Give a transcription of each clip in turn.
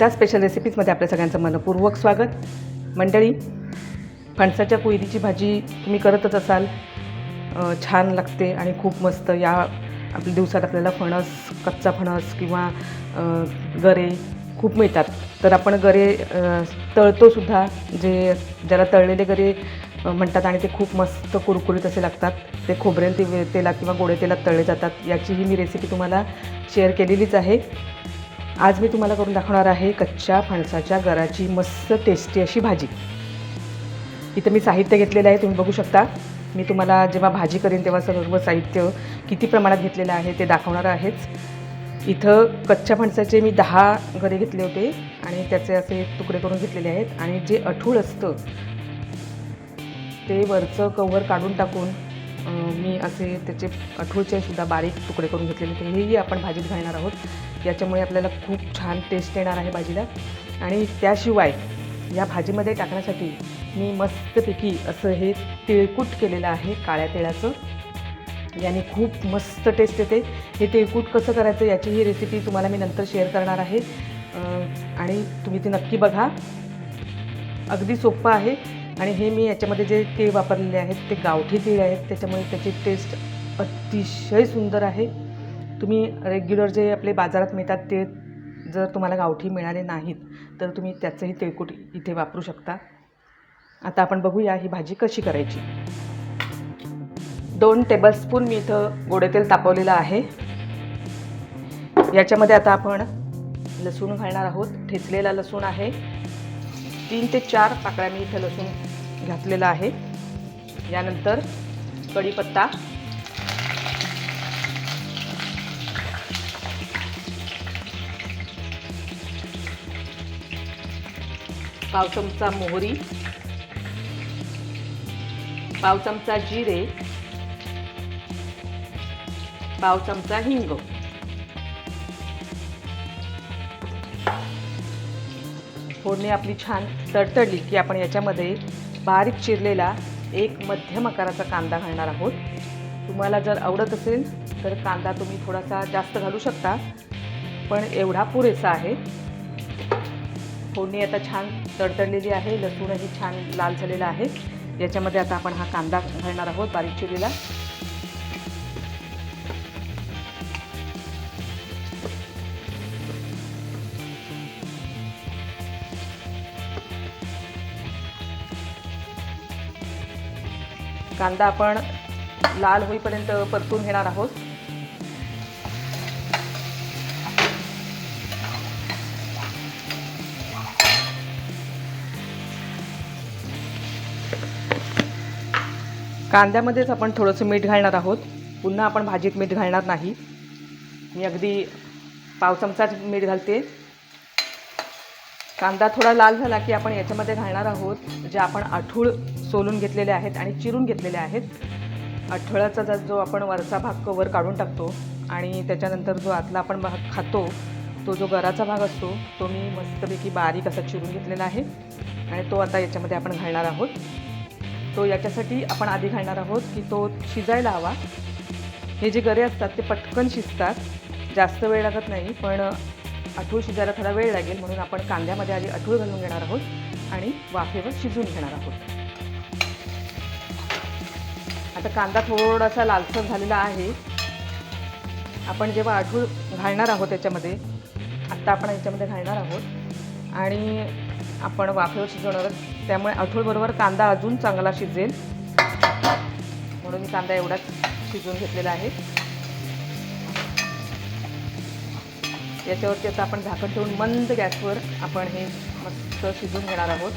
त्या स्पेशल रेसिपीजमध्ये आपल्या सगळ्यांचं मनपूर्वक स्वागत. मंडळी फणसाच्या कोयरीची भाजी तुम्ही करतच असाल. छान लागते आणि खूप मस्त. या आपल्या दिवसात आपल्याला फणस कच्चा फणस किंवा गरे खूप मिळतात. तर आपण गरे तळतोसुद्धा जे ज्याला तळलेले गरे म्हणतात आणि ते खूप मस्त कुरकुरीत असे लागतात. ते खोबरेल ते तेलात किंवा गोडे तेलात तळले जातात. याचीही मी रेसिपी तुम्हाला शेअर केलेलीच आहे. आज मी तुम्हाला करून दाखवणार आहे कच्च्या फणसाच्या गराची मस्त टेस्टी अशी भाजी. इथं मी साहित्य घेतलेलं आहे तुम्ही बघू शकता. मी तुम्हाला जेव्हा भाजी करेन तेव्हा सर्व साहित्य किती प्रमाणात घेतलेलं आहे ते दाखवणार आहेच. इथं कच्च्या फणसाचे मी दहा गरे घेतले होते आणि त्याचे असे तुकडे करून घेतलेले आहेत. आणि जे अठूळ असतं ते वरचं कवर काढून टाकून मी असे त्याचे अठूळचे सुद्धा बारीक तुकडे करून घेतलेले होते हेही आपण भाजीत घालणार आहोत. याच्यामुळे आपल्याला खूप छान टेस्ट येणार आहे भाजीला. आणि त्याशिवाय या भाजीमध्ये टाकण्यासाठी मी मस्तपैकी असं हे तिळकूट केलेलं आहे काळ्या तिळाचं याने खूप मस्त टेस्ट येते. हे तिळकूट कसं करायचं याची ही रेसिपी तुम्हाला मी नंतर शेअर करणार आहे. आणि तुम्ही ती नक्की बघा. अगदी सोपं आहे. आणि हे मी याच्यामध्ये जे तीळ वापरलेले आहेत ते गावठी तीळ आहेत त्याच्यामुळे त्याची टेस्ट अतिशय सुंदर आहे. तुम्ही रेग्युलर जे आपले बाजारात मिळतात ते जर तुम्हाला गावठी मिळाले नाहीत तर तुम्ही त्याचंही तिळकूट इथे वापरू शकता. आता आपण बघूया ही भाजी कशी करायची. दोन टेबलस्पून मी इथं गोडे तेल तापवलेलं आहे. याच्यामध्ये आता आपण लसूण घालणार आहोत. ठेचलेला लसूण आहे. तीन ते चार पाकळ्या मी इथं लसूण घातलेला आहे. यानंतर कढीपत्ता पाव चमचा मोहरी पाव चमचा जिरे पाव चमचा हिंग. फोडणी आपली छान तडतडली की आपण याच्यामध्ये बारीक चिरलेला एक मध्यम आकाराचा कांदा घालणार आहोत. तुम्हाला जर आवडत असेल तर कांदा तुम्ही थोडासा जास्त घालू शकता पण एवढा पुरेसा आहे. फोडणी आता छान तडतडलेली आहे लसूणही छान लाल झालेला आहे. याच्यामध्ये आता आपण हा कांदा घालणार आहोत बारीक चिरीला कांदा आपण लाल होईपर्यंत परतून घेणार आहोत. कांद्यामध्येच आपण थोडंसं मीठ घालणार आहोत. पुन्हा आपण भाजीत मीठ घालणार नाही. मी अगदी पाव चमचाच मीठ घालते. कांदा थोडा लाल झाला की आपण याच्यामध्ये घालणार आहोत जे आपण आठूळ सोलून घेतलेले आहेत आणि चिरून घेतलेले आहेत. आठवळ्याचा जर जो आपण वरचा भाग कवर काढून टाकतो आणि त्याच्यानंतर जो आतला आपण भाग खातो तो जो गराचा भाग असतो तो मी मस्तपैकी बारीक असा चिरून घेतलेला आहे आणि तो आता याच्यामध्ये आपण घालणार आहोत. तो याच्यासाठी आपण आधी घालणार आहोत की तो शिजायला हवा. हे जे गरे असतात ते पटकन शिजतात. जास्त वेळ लागत नाही पण अठूळ शिजायला थोडा वेळ लागेल म्हणून आपण कांद्यामध्ये आधी अठूळ घालून घेणार आहोत आणि वाफेवर शिजून घेणार आहोत. आता कांदा थोडासा लालसर झालेला आहे. आपण जेव्हा अठूळ घालणार आहोत त्याच्यामध्ये आत्ता आपण याच्यामध्ये घालणार आहोत. आणि आपण वाफेवर शिजवणार आहोत. त्यामुळे अठूळबरोबर कांदा अजून चांगला शिजेल. म्हणून मी कांदा एवढाच शिजवून घेतलेला आहे. याच्यावरती आता आपण झाकण ठेवून मंद गॅसवर आपण हे मस्त शिजवून घेणार आहोत.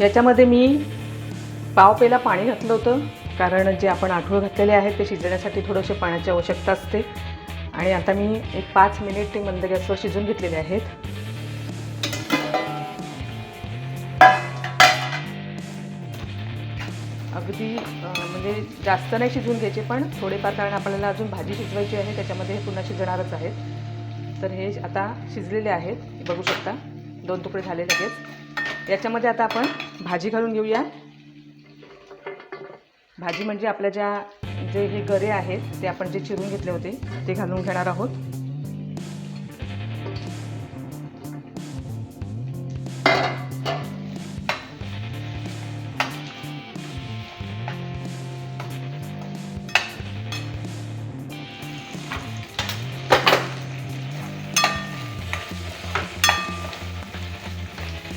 याच्यामध्ये मी पाव पेला पाणी घातलं होतं कारण जे आपण आठवं घातलेले आहेत ते शिजण्यासाठी थोडंसे पाण्याची आवश्यकता असते. आणि आता मी एक पाच मिनिट ते मंद गॅसवर शिजून घेतलेले आहेत. अगदी म्हणजे जास्त नाही शिजवून घ्यायचे पण थोडेफार कारण आपल्याला अजून भाजी शिजवायची आहे त्याच्यामध्ये हे पुन्हा शिजणारच आहेत. तर हे आता शिजलेले आहेत बघू शकता. दोन तुकडे झाले लगेच. याच्यामध्ये आता आपण भाजी घालून घेऊया. भाजी म्हणजे आपल्या ज्या जे हे गरे आहेत ते आपण जे चिरून घेतले होते ते घालून घेणार आहोत.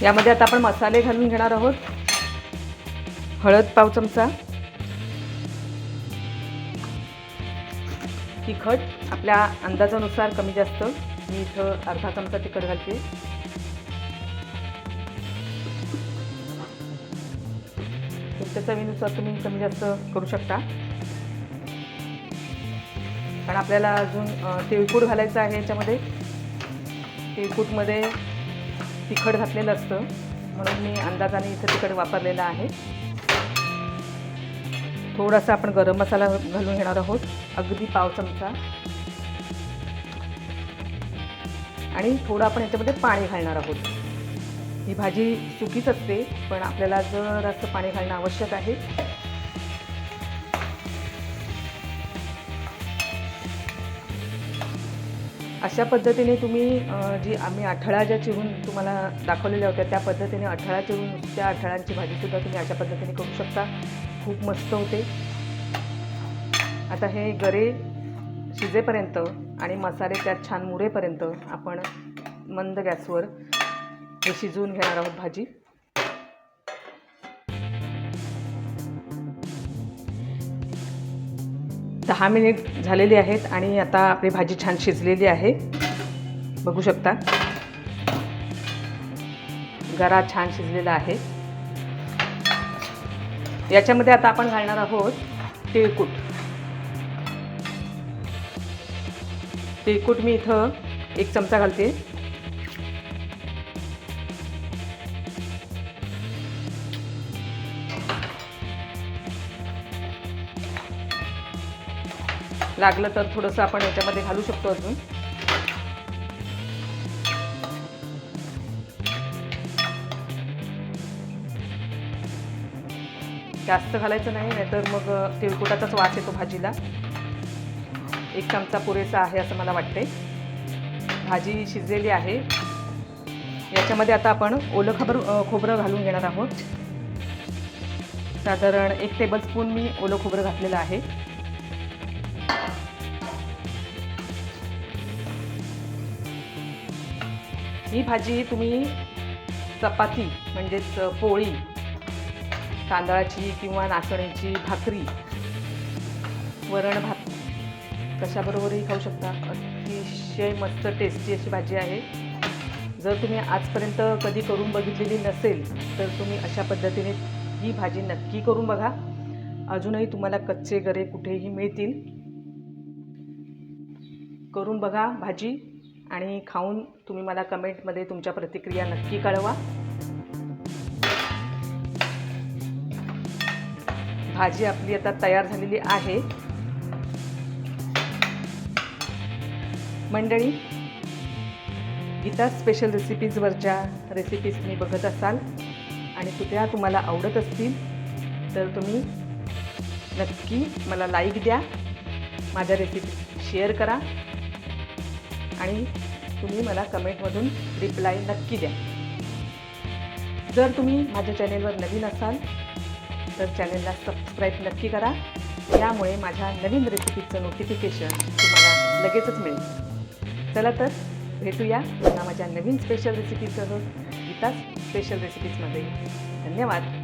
यामध्ये आता आपण मसाले घालून घेणार आहोत. हळद पाव चमचा. तिखट आपल्या अंदाजानुसार कमी जास्त. मी इथं अर्धा चमचा तिखट घालते. तुमच्या चवीनुसार तुम्ही कमी जास्त करू शकता. कारण आपल्याला अजून तिळकूट घालायचं आहे याच्यामध्ये. तिळकूटमध्ये तिखट घातलेलं असतं. म्हणून मी अंदाजाने इथं तिखट वापरलेलं आहे. थोडासा आपण गरम मसाला घालून घेणार आहोत अगदी पाव चमचा. आणि थोडं आपण याच्यामध्ये पाणी घालणार आहोत. ही भाजी सुकीच असते पण आपल्याला जरास्त पाणी घालणं आवश्यक आहे. अशा पद्धतीने तुम्ही जी आम्ही अठळा ज्या चिरून तुम्हाला दाखवलेल्या होत्या त्या पद्धतीने अठळा चिरून त्या अठळांची भाजीसुद्धा तुम्ही अशा पद्धतीने करू शकता. खूप मस्त होते. आता हे गरे शिजेपर्यंत आणि मसाले त्यात छान मुरेपर्यंत आपण मंद गॅसवर हे शिजवून घेणार आहोत भाजी. दहा मिनिट झालेली आहेत आणि आता आपली भाजी छान शिजलेली आहे. बघू शकता. गरा छान शिजलेला आहे. याच्यामध्ये आता आपण घालणार आहोत तिळकूट तिळकूट मी इथं एक चमचा घालते. लागलं तर थोडंसं आपण याच्यामध्ये घालू शकतो अजून. जास्त घालायचं नाही नाहीतर मग तिळकुटाचाच वास येतो भाजीला. एक चमचा पुरेसा आहे असं मला वाटते भाजी शिजलेली आहे. याच्यामध्ये आता आपण ओलं खबर खोबरं घालून घेणार आहोत. साधारण एक टेबलस्पून मी ओलं खोबरं घातलेलं आहे. ही भाजी तुम्ही चपाती म्हणजेच पोळी तांदळाची किंवा नाचण्याची भाकरी वरण भात कशाबरोबरही खाऊ शकता. अतिशय मस्त टेस्टी अशी भाजी आहे. जर तुम्ही आजपर्यंत कधी करून बघितलेली नसेल तर तुम्ही अशा पद्धतीने ही भाजी नक्की करून बघा. अजूनही तुम्हाला कच्चे गरे कुठेही मिळतील. करून बघा भाजी आणि खाऊन तुम्ही मला कमेंटमध्ये तुमच्या प्रतिक्रिया नक्की कळवा. भाजी आपली आता तयार झालेली आहे. मंडळी गीता स्पेशल रेसिपीजवरच्या रेसिपीज तुम्ही बघत असाल आणि त्या तुम्हाला आवडत असतील तर तुम्ही नक्की मला लाईक द्या माझ्या रेसिपी शेअर करा आणि तुम्ही मला कमेंटमधून रिप्लाय नक्की द्या. जर तुम्ही माझ्या चॅनेलवर नवीन असाल तर चॅनलला सबस्क्राईब नक्की करा. यामुळे माझ्या नवीन रेसिपीचं नोटिफिकेशन तुम्हाला लगेचच मिळेल. चला तर भेटूया पुन्हा माझ्या नवीन स्पेशल रेसिपीसह गीता स्पेशल रेसिपीजमध्ये धन्यवाद.